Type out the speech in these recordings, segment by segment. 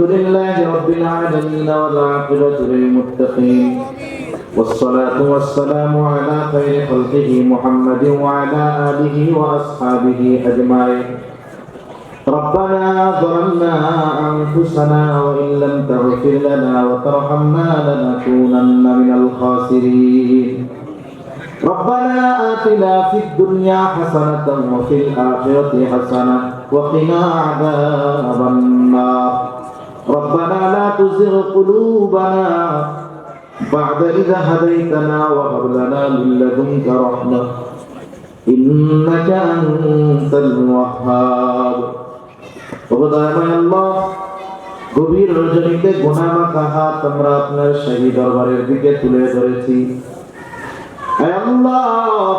الحمد لله رب العالمين والعاقبة للمتقين. والصلاة والسلام على خير خلقه محمد وعلى آله وأصحابه أجمعين. ربنا ظلمنا أنفسنا وإن لم تغفر لنا وترحمنا لنكونن من الخاسرين. ربنا آتنا في الدنيا حسنة وفي الآخرة حسنة وقنا عذاب النار. ربنا لا تزغ قلوبنا بعد إذا هديتنا وهب لنا من لدنك رحمة إنك أنت الوهاب وبدأنا الله গভীর রজনীতে গুনামাখা হাত আমরা আপনার সেই দরবারের দিকে তুলে ধরেছি হে আল্লাহ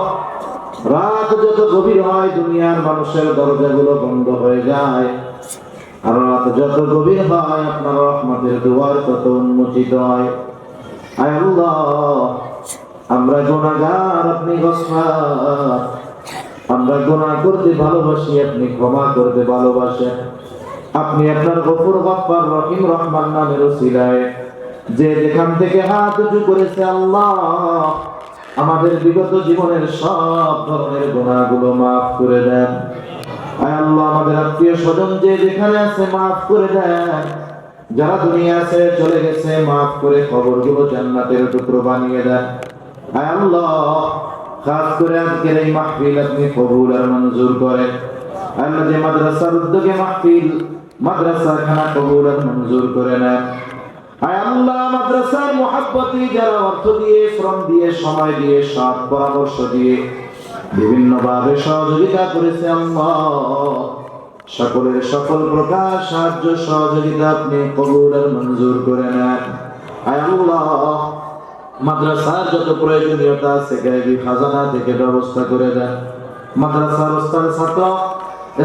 রাত যত গভীর হয় দুনিয়ার মানুষের দরজাগুলো বন্ধ হয়ে যায় আর রাত যত গভীর হয়, আপনার রহমতের দুয়ার তত উন্মোচিত হয়। হে আল্লাহ, আমরা গুণাগার আপনি গফার আমরা গুনাহ করতে ভালোবাসি, আপনি ক্ষমা করতে ভালোবাসেন। আপনি আপনার গফুর গফার রহিম, রহমান নামের ওসিলায়। যে যেখান থেকে হাত উঁচু করেছে আল্লাহ, আমাদের বিগত জীবনের সব ধরনের গুণাগুলো মাফ করে দেন। আয় আল্লাহ, আমাদের আত্মীয় স্বজন যে যেখানে আছে, মাফ করে দেন যারা চলে গেছে, মাফ করে খবরগুলো জান্নাতের টুকরো বানিয়ে দেন আল্লাহ, খাস করে আজকের এই মাহফিল আপনি কবুল আর মঞ্জুর করেন। আল্লাহ, যে মাদ্রাসার উদ্যোগে মাহফিল মাদ্রাসা খানা কবুল আর মঞ্জুর করে নেন। আয় আল্লাহ, মাদ্রাসার মোহাব্বতি, যারা অর্থ দিয়ে, শ্রম দিয়ে, সময় দিয়ে, সৎ পরামর্শ দিয়ে বিভিন্ন ভাবে সহযোগিতা করেছে আল্লাহ। সকলের সকল প্রকার সাহায্য, সহযোগিতা আপনি কবুল আর মঞ্জুর করে নেন। মাদ্রাসার যত প্রয়োজনীয়তা আছে গায়েবী খাজানা থেকে ব্যবস্থা করে দেন। মাদ্রাসার ওস্তাদ, ছাত্র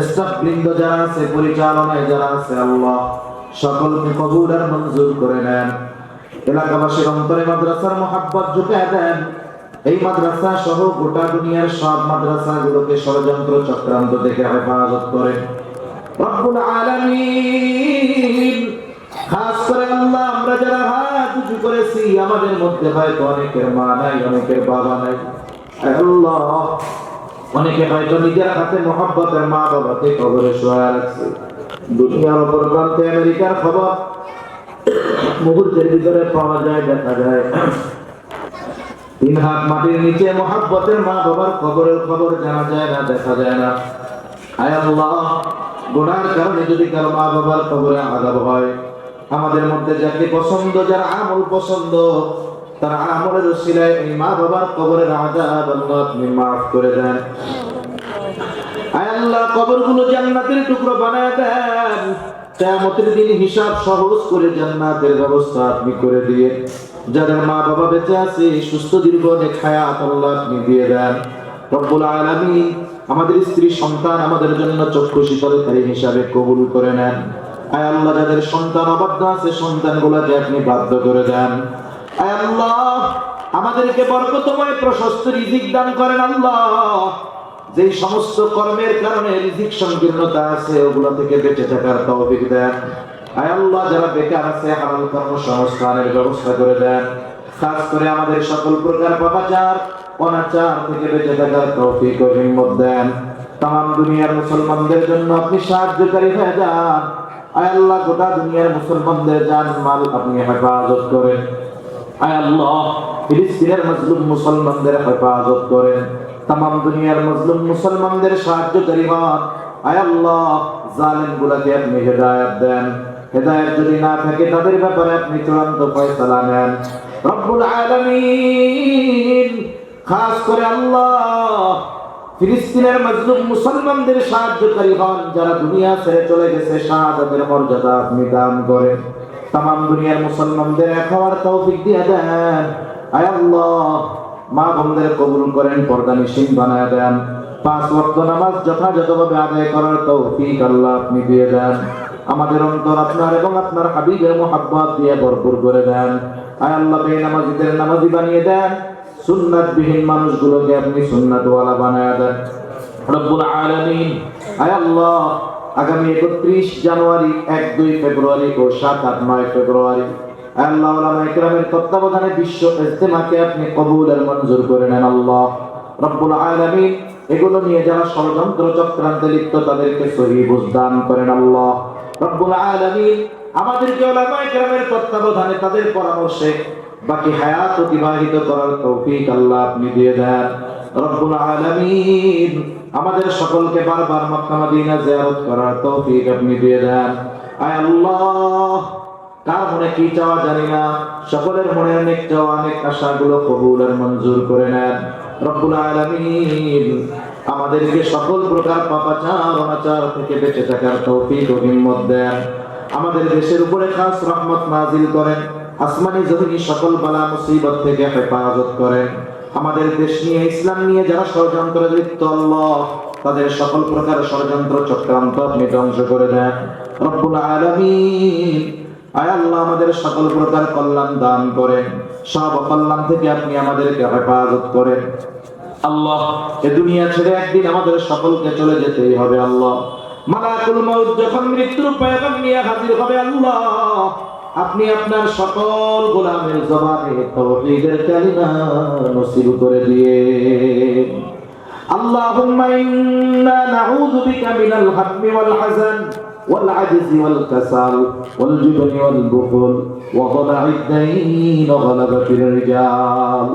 স্টাফ বৃন্দ যারা আছে, পরিচালনায় যারা আছে, আল্লাহ সকলকে কবুল আর মঞ্জুর করে নেন। এলাকাবাসীর অন্তরে মাদ্রাসার মোহাব্বত ঢুকায় দেন। এই মাদ্রাসা সহ গোটা দুনিয়ার সব মাদ্রাসাগুলোকে ষড়যন্ত্র চক্রান্ত থেকে হেফাজত করে। রব্বুল আলামিন, খাস করে আল্লাহ, আমরা যারা হাত উঁচু করেছি, আমাদের মধ্যে হয়তো অনেকের মা নাই, অনেকের বাবা নাই। আল্লাহ, অনেকে হয়তো নিজের হাতে মোহাব্বতের মা বাবাকে শোয়া রাখছে। দুনিয়ার প্রান্তে আমেরিকার খবর। মুহূর্তের ভিতরে পাওয়া যায়, দেখা যায়। তিন হাত মাটির নিচে মোহাব্বতের মা বাবার কবরের খবর জানা যায় না, দেখা যায় না। আয় আল্লাহ কারণে যদি কারও মা বাবার আজাব হয়, আমাদের মধ্যে যাকে পছন্দ, যার আমল পছন্দ, তার আমলের উসিলায় এই মা বাবার কবরের আজাব আল্লাহ আপনি মাফ করে দেন। আয় আল্লাহ, কবরগুলো জান্নাতের টুকরো বানায় দেন। কিয়ামতের দিন হিসাব সহজ করে জান্নাতের ব্যবস্থা আপনি করে দিয়ে, যাদের মা বাবা বেঁচে আছে, সুস্থ, দীর্ঘ হায়াত আল্লাহ আপনি দিয়ে দেন। রব্বুল আলামিন আমাদের স্ত্রী, সন্তান আমাদের জন্য চক্ষু শীতলকারী হিসাবে কবুল করে নেন। আয় আল্লাহ, যাদের সন্তান অবাধ্য আছে, সন্তানগুলোকে আপনি বাধ্য করে দেন। আয় আল্লাহ, আমাদেরকে বরকতময় প্রশস্ত রিজিক দান করেন আল্লাহ। যে সমস্ত কর্মের কারণে রিজিক সংকীর্ণতা আছে, ওগুলো থেকে বেঁচে থাকার তৌফিক দেন। আয় আল্লাহ, যারা বেকার আছে হালাল কর্মসংস্থানের ব্যবস্থা করে দেন। খাস করে আমাদের সকল প্রকার পাপাচার, অনাচার থেকে বেঁচে থাকার তৌফিক ও হিম্মত দেন। তাম দুনিয়ার মুসলমানদের জন্য আপনি সাহায্যকারী হয়ে যান। আয় আল্লাহ, গোটা দুনিয়ার মুসলমানদের জান মাল আপনি হেফাজত করেন। আয় আল্লাহ, ফিলিস্তিনের মজলুম মুসলমানদের হেফাজত করেন। তাম দুনিয়ার মজলুম মুসলমানদের সাহায্যকারী হন। আয় আল্লাহ জালেম গুলাকে আপনি হেদায়ত দেন। হেদায়ত যদি না থাকে, তাদের ব্যাপারে আপনি চূড়ান্ত ফয়সালা নেন। রব্বুল আলামিন, খাস করে আল্লাহ, ফিলিস্তিনের মজলুম মুসলমানদের সাহায্যকারী হন, যারা দুনিয়া ছেড়ে চলে গেছে, শাহাদাতের মর্যাদা আপনি দান করেন। তাম দুনিয়ার মুসলমানদের এক হওয়ার তৌফিক দিয়ে দেন। আয় আল্লাহ মা বোনদের কবুল করেন, পর্দা নিশিন বানায় দেন। পাঁচ ওয়াক্ত নামাজ যথাযথভাবে আদায় করার তৌফিক আল্লাহ আপনি দিয়ে দেন। আমাদের অন্তর আপনার এবং আপনার হাবিবের মোহাব্বত দিয়ে ভরপুর করে দেন। আয় আল্লাহ বে নামাজিদের নামাজি বানিয়ে দেন। সুন্নাত বিহীন মানুষগুলোকে আপনি সুন্নাতওয়ালা বানায় দেন। রব্বুল আলামিন, আয় আল্লাহ, আগামী একত্রিশ জানুয়ারি এক দুই ফেব্রুয়ারি ও সাত আট নয় ফেব্রুয়ারি আল্লাহ ওলামা ইকরামের তত্ত্বাবধানে বিশ্ব ইজতেমাকে আপনি কবুল আর মঞ্জুর করে নেন আল্লাহ। রব্বুল আলামিন এগুলো নিয়ে যারা ষড়যন্ত্র চক্রান্তে লিপ্ত, তাদেরকে সহি বুঝদান করেন আল্লাহ। রব্বুল আলামিন আমাদেরকে ওলামা ইকরামের তত্ত্বাবধানে তাদের পরামর্শে বাকি হায়াত অতিবাহিত করার তৌফিক আল্লাহ আপনি দিয়ে দেন। রব্বুল আলামিন আমাদের সকলকে বারবার মক্কা মদিনা জিয়ারত করার তৌফিক আপনি দিয়ে দেন। আয় আল্লাহ কার মনে কি চাওয়া জানি না। সকলের মনে অনেক চাওয়া, অনেক আশাগুলো কবুল আর মঞ্জুর করে নেন। রব্বুল আলামিন আমাদেরকে সকল প্রকার পাপাচার, অনাচার থেকে বেঁচে থাকার তৌফিক ও হিম্মত দেন। আমাদের দেশের উপরে খাস রহমত নাজিল করেন। আসমানি জমিনি সকল বালা মুসিবত থেকে হেফাজত করেন। আমাদের দেশ নিয়ে, ইসলাম নিয়ে যারা ষড়যন্ত্র লিপ্ত, আল্লাহ তাদের সকল প্রকার ষড়যন্ত্র চক্রান্ত আপনি ধ্বংস করে দেন। রব্বুল আলামিন আয় আল্লাহ আমাদের সকল প্রকার কল্যাণ দান করেন। সব অকল্যাণ থেকে আপনি আমাদেরকে হেফাজত করেন। আল্লাহ, এ দুনিয়া ছেড়ে একদিন আমাদের সকলকে চলে যেতেই হবে, আল্লাহ। মালাকুল মউত যখন মৃত্যুর পয়গাম নিয়ে হাজির হবে, আল্লাহ। আপনি আপনার সকল গোলামের জবানে তাওহীদের কালিমা নসিব করে দিয়ে। আল্লাহুম্মা ইন্না নাউযু বিকা মিনাল হাজমি ওয়াল হাযান। والعجز والكسل والجبن والبخل وضلع الدين وغلبة الرجال.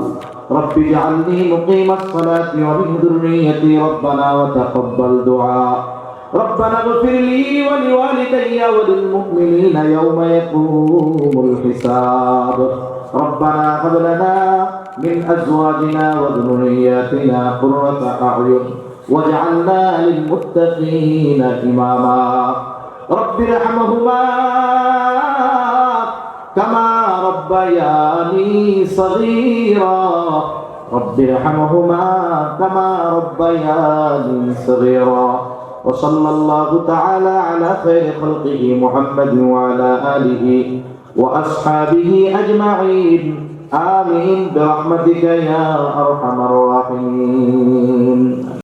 رب اجعلني مقيم الصلاة ومن ذريتي ربنا وتقبل دعاء. ربنا اغفر لي ولوالدي وللمؤمنين يوم يقوم الحساب. ربنا هب لنا من أزواجنا وذرياتنا قرة أعين واجعلنا للمتقين إماما. رب ارحمهما كما ربياني صغيرا. رب ارحمهما كما ربياني صغيرا. وصلى الله تعالى على خير خلقه محمد وعلى آله وأصحابه أجمعين. آمين. برحمتك يا أرحم الراحمين.